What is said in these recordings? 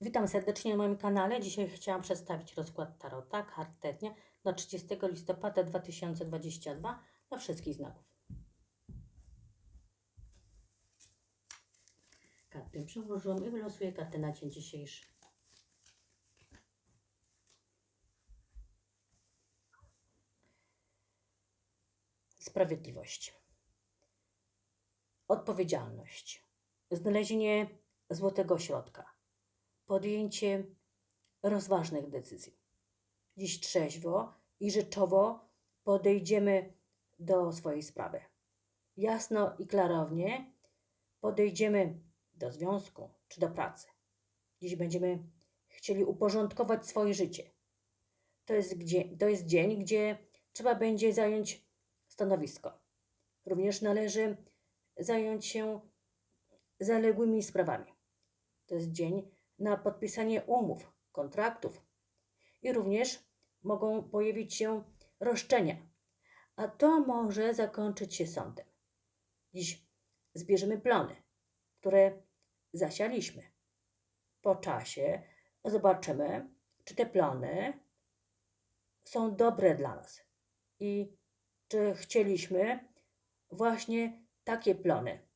Witam serdecznie na moim kanale. Dzisiaj chciałam przedstawić rozkład Tarota, kart dnia na 30 listopada 2022 dla wszystkich znaków. Karty przełożyłam i wylosuję kartę na dzień dzisiejszy. Sprawiedliwość. Odpowiedzialność. Znalezienie złotego środka podjęcie rozważnych decyzji. Dziś trzeźwo i rzeczowo podejdziemy do swojej sprawy. Jasno i klarownie podejdziemy do związku czy do pracy. Dziś będziemy chcieli uporządkować swoje życie. To jest, gdzie, to jest dzień, gdzie trzeba będzie zająć stanowisko. Również należy zająć się zaległymi sprawami. To jest dzień na podpisanie umów, kontraktów i również mogą pojawić się roszczenia, a to może zakończyć się sądem. Dziś zbierzemy plony, które zasialiśmy. Po czasie zobaczymy, czy te plony są dobre dla nas i czy chcieliśmy właśnie takie plony.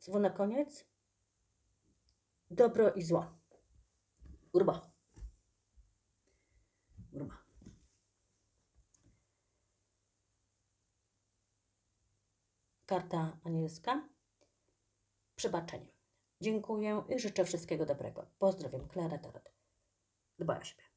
Słowo na koniec? Dobro i zło. Urba. Urba. Karta anielska. Przebaczenie. Dziękuję i życzę wszystkiego dobrego. Pozdrawiam, Klara Tarot. Dbaj o siebie.